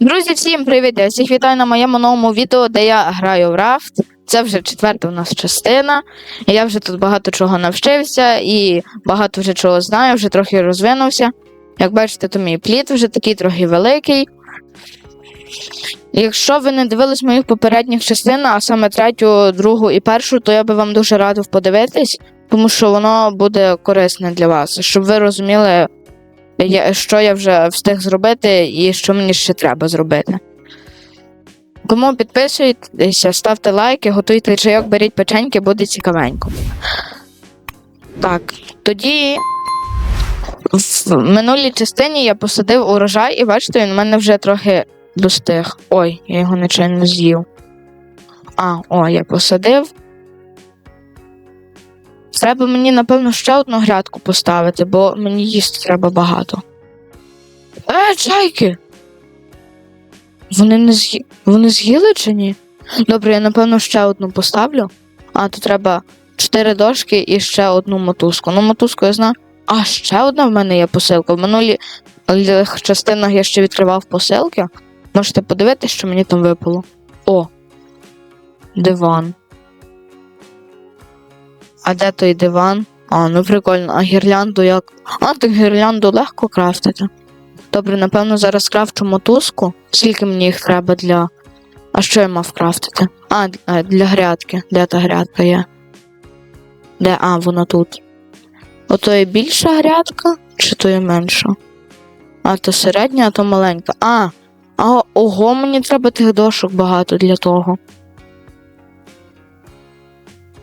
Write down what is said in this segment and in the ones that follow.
Друзі, всім привіт! Я всіх вітаю на моєму новому відео, де я граю в рафт. Це вже четверта у нас частина. Я вже тут багато чого навчився і багато вже чого знаю, вже трохи розвинувся. Як бачите, то мій плід вже такий трохи великий. Якщо ви не дивились моїх попередніх частин, а саме третю, другу і першу, то я би вам дуже радив подивитись, тому що воно буде корисне для вас, щоб ви розуміли, що я вже встиг зробити і що мені ще треба зробити. Тому підписуйтеся, ставте лайки, готуйте чайок, беріть печеньки, буде цікавенько. Так, тоді в минулій частині я посадив урожай, і бачите, він в мене вже трохи достиг. Ой, я його нечайно з'їв. А, о, я посадив. Треба мені, напевно, ще одну грядку поставити, бо мені їсти треба багато. Е, чайки! Вони не з'ї... Вони з'їли чи ні? Добре, я напевно ще одну поставлю. А, то треба чотири дошки і ще одну мотузку. Ну, мотузку я знаю. А, ще одна в мене є посилка. В минулих частинах я ще відкривав посилки. Можете подивитися, що мені там випало. О! Диван. А де той диван? А, ну прикольно, а гірлянду як. А, так гірлянду легко крафтити. Добре, напевно, зараз крафчу мотузку. Скільки мені їх треба для. А що я мав крафтити? А, а, для грядки. Де та грядка є? Де? А, вона тут. Ото є більша грядка, чи то є менша? А, то середня, а то маленька. А, а ого, мені треба тих дошок багато для того.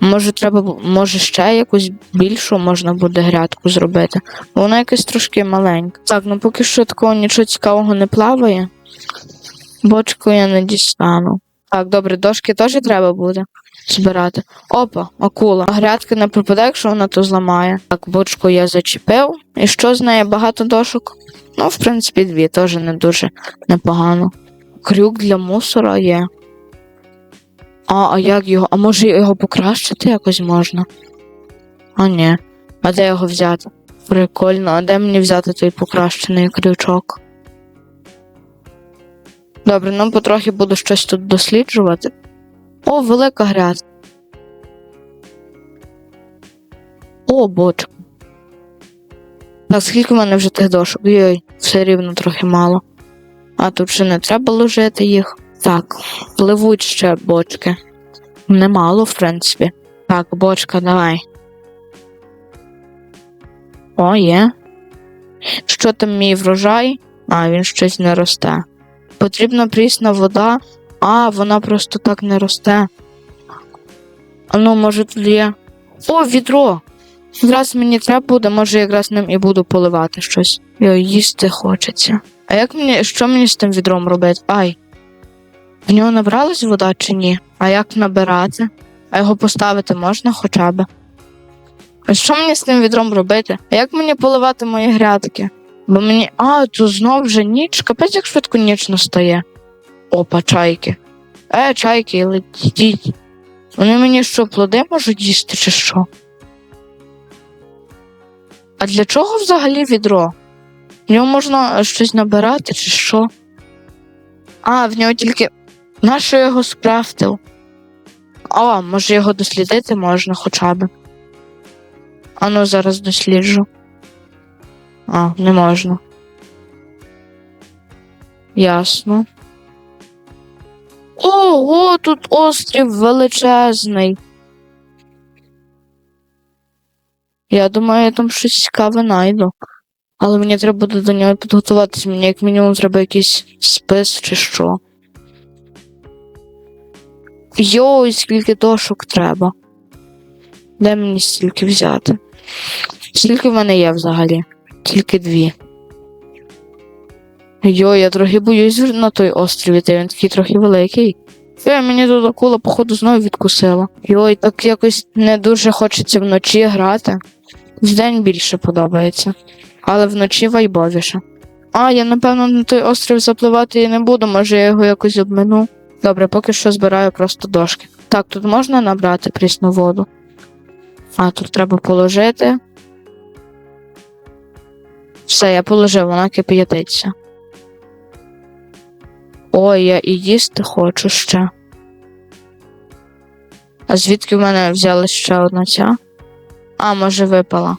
Може, треба, може, ще якусь більшу можна буде грядку зробити. Вона якась трошки маленька. Так, ну поки що такого нічого цікавого не плаває. Бочку я не дістану. Так, добре, дошки теж треба буде збирати. Опа, акула. А грядка не пропаде, якщо вона то зламає. Так, бочку я зачепив. І що з неї багато дошок? Ну, в принципі, дві, теж не дуже непогано. Крюк для мусора є. А, а як його? А може його покращити якось можна? А ні. А де його взяти? Прикольно, а де мені взяти той покращений крючок? Добре, ну потрохи буду щось тут досліджувати. О, велика грязь. О, бочка. Так, скільки в мене вже тих дошок? Йой, все рівно трохи мало. А тут ще не треба ложити їх. Так, пливуть ще бочки. Немало, в принципі. Так, бочка, давай. О, є. Що там мій врожай? А, він щось не росте. Потрібна прісна вода. А, вона просто так не росте. А ну, може, тут є. О, відро! Якраз мені треба буде, може, якраз ним і буду поливати щось. Йо, їсти хочеться. А як мені, що мені з тим відром робити? Ай. В нього набралась вода чи ні? А як набирати? А його поставити можна хоча б? А що мені з тим відром робити? А як мені поливати мої грядки? Бо мені. А, тут знов вже ніч. Капець як швидко ніч настає. Опа, чайки. Е, чайки, летіть. Вони мені що, плоди можуть їсти, чи що? А для чого взагалі відро? В нього можна щось набирати, чи що? А, в нього тільки. Нащо його скрафтив? А, може його дослідити можна хоча б. А ну зараз досліджу. А, не можна. Ясно. Ого, тут острів величезний. Я думаю, я там щось цікаве найду. Але мені треба буде до нього підготуватися. Мені як мінімум треба якийсь спис чи що. Йой, скільки дошок треба. Де мені стільки взяти? Скільки в мене є взагалі? Тільки дві. Йой, я трохи боюсь на той острів іти, він такий трохи великий. Йой, мені тут акула, походу, знову відкусила. Йой, так якось не дуже хочеться вночі грати. Вдень більше подобається, але вночі вайбовіше. А, я напевно на той острів запливати і не буду, може я його якось обмину. Добре, поки що збираю просто дошки. Так, тут можна набрати прісну воду. А, тут треба положити. Все, я положив, вона кип'ятиться. Ой, я і їсти хочу ще. А звідки в мене взялась ще одна ця? А, може, випала.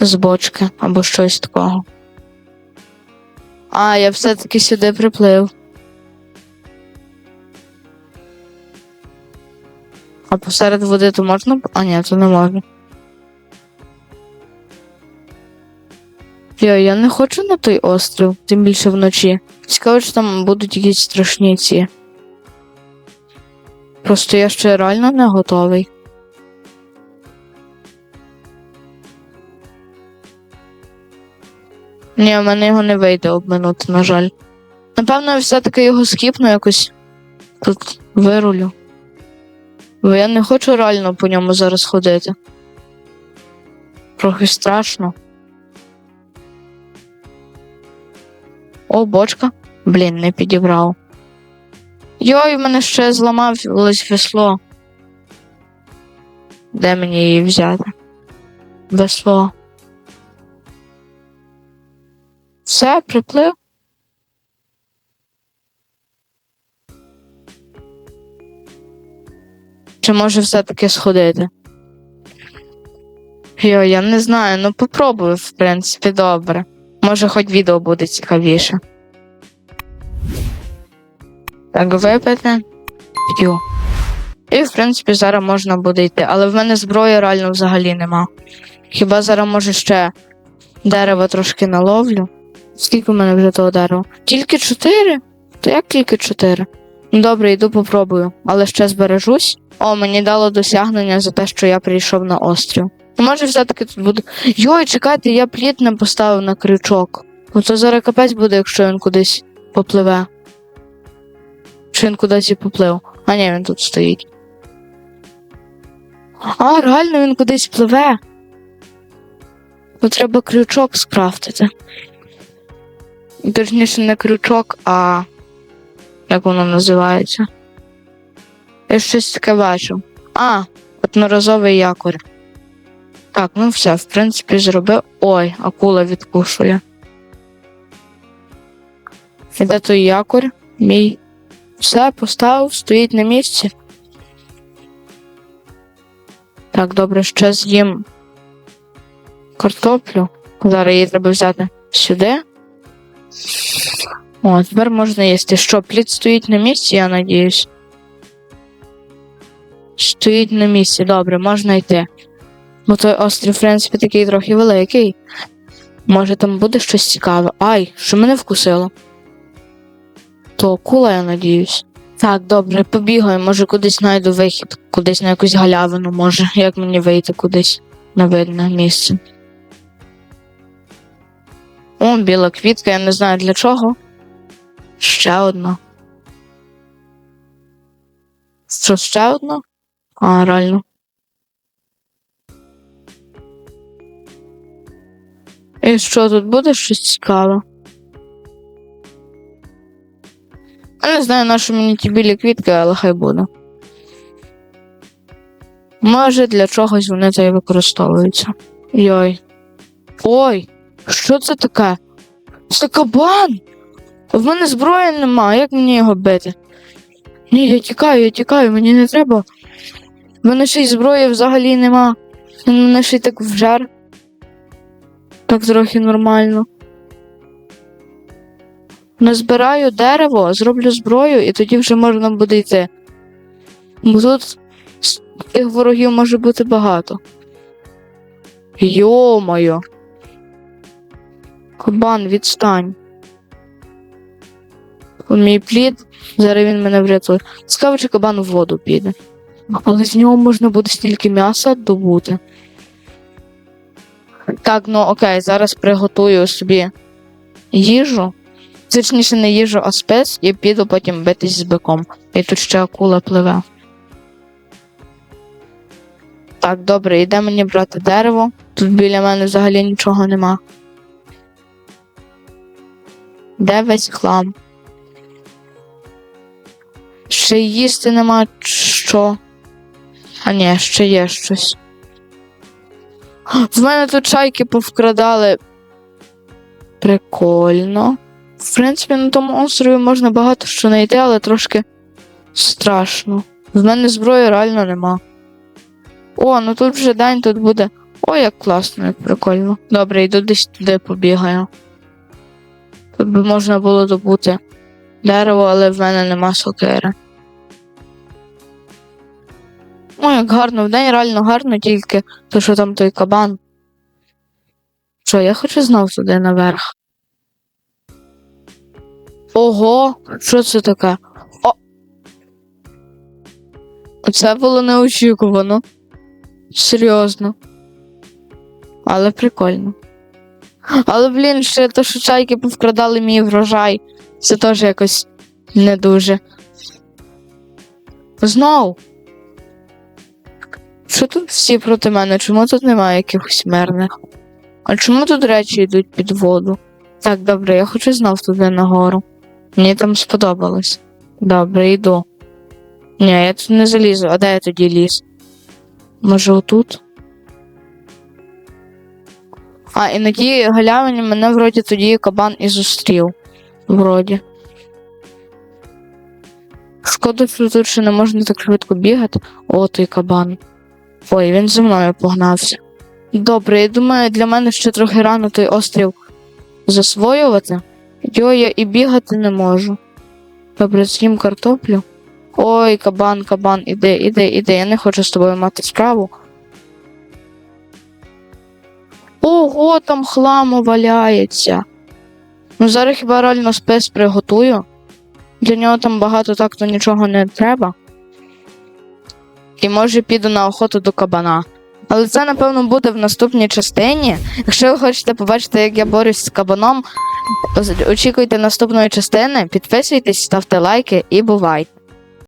З бочки або щось такого. А, я все-таки сюди приплив. А посеред води то можна? А ні, то не можна. Йо, я не хочу на той острів, тим більше вночі. Цікаво, чи там будуть якісь страшні ці. Просто я ще реально не готовий. Ні, в мене його не вийде обминути, на жаль. Напевно, я все-таки його скіпну якось тут вирулю. Бо я не хочу реально по ньому зараз ходити. Трохи страшно. О, бочка. Блін, не підібрав. Йой, в мене ще зламалось весло. Де мені її взяти? Весло. Все, приплив. Чи може все-таки сходити? Йо, я не знаю, ну попробую, в принципі, добре. Може, хоч відео буде цікавіше. Так, випити. П'ю. І, в принципі, зараз можна буде йти. Але в мене зброї реально взагалі нема. Хіба зараз може ще дерева трошки наловлю? Скільки в мене вже того дерева? Тільки чотири? То як тільки чотири? Ну добре, йду попробую, але ще збережусь. О, мені дало досягнення за те, що я прийшов на острів. Ну, Може, все-таки тут буде. Йой, чекайте, я плід не поставив на крючок. Ну це зараз капець буде, якщо він кудись попливе. Чи він кудись і поплив. А ні, він тут стоїть. А, реально він кудись пливе. Ну, треба крючок скрафтити. Точніше, не крючок, а як воно називається? Я щось таке бачив. А, одноразовий якорь. Так, ну все, в принципі, зробив. Ой, акула відкушує. Іде той якорь, мій. Все, поставив, стоїть на місці. Так, добре, ще з'їм картоплю. Зараз її треба взяти сюди. О, тепер можна їсти. Що, плід стоїть на місці, я надіюсь. Стоїть на місці, добре, можна йти. Бо той острів, в принципі, такий трохи великий. Може там буде щось цікаве. Ай, що мене вкусило? То акула, я надіюсь. Так, добре, побігаю, може кудись знайду вихід, кудись на якусь галявину, може, як мені вийти кудись на видне місце. О, біла квітка, я не знаю для чого. Ще одна. Що, ще одна? А, реально. І що, тут буде щось цікаве? Я не знаю, на що мені ті білі квітки, але хай буде. Може, для чогось вони це і використовуються. Йой. Ой, що це таке? Це кабан! В мене зброї нема, як мені його бити? Ні, я тікаю, я тікаю, мені не треба. В мене ще й зброї взагалі нема. Він мене ще й так вжер. Так трохи нормально. Назбираю дерево, зроблю зброю, і тоді вже можна буде йти. Бо тут тих ворогів може бути багато. Йо-моє. Кабан, відстань. Мій плід, зараз він мене врятує. Цікаво, чи кабан в воду піде. Але з нього можна буде стільки м'яса добути. Так, ну окей, зараз приготую собі їжу. Точніше, не їжу, а спец, і піду потім битись з биком. І тут ще акула пливе. Так, добре, йде мені брати дерево. Тут біля мене взагалі нічого нема. Де весь хлам? Ще їсти нема що. А ні, ще є щось. В мене тут чайки повкрадали. Прикольно. В принципі, на тому острові можна багато що знайти, але трошки страшно. В мене зброї реально нема. О, ну тут вже день тут буде. О, як класно, як прикольно. Добре, йду десь туди побігаю. Тут би можна було добути дерево, але в мене нема сокири. О, як гарно, вдень реально гарно, тільки то, що там той кабан. Що, я хочу знов туди наверх. Ого, що це таке? О! Це було неочікувано. Серйозно. Але прикольно. Але, блін, ще то, що чайки повкрадали мій врожай. Це теж якось не дуже. Знов. Що тут всі проти мене? Чому тут немає якихось мирних? А чому тут речі йдуть під воду? Так, добре, я хочу знов туди нагору. Мені там сподобалось. Добре, йду. Ні, я тут не залізу, а де я тоді ліз? Може отут? А, і на тій галявині мене вроді тоді кабан і зустрів. Вроді. Шкода, що тут ще не можна так швидко бігати. О, той кабан. Ой, він за мною погнався. Добре, я думаю, для мене ще трохи рано той острів засвоювати. Йо, я і бігати не можу. Добре, з'їм картоплю. Ой, кабан, кабан, іди, іди, іди, я не хочу з тобою мати справу. Ого, там хламу валяється. Ну зараз хіба реально спец приготую. Для нього там багато так то нічого не треба. І може піду на охоту до кабана. Але це, напевно, буде в наступній частині. Якщо ви хочете побачити, як я борюсь з кабаном, очікуйте наступної частини, підписуйтесь, ставте лайки і бувайте.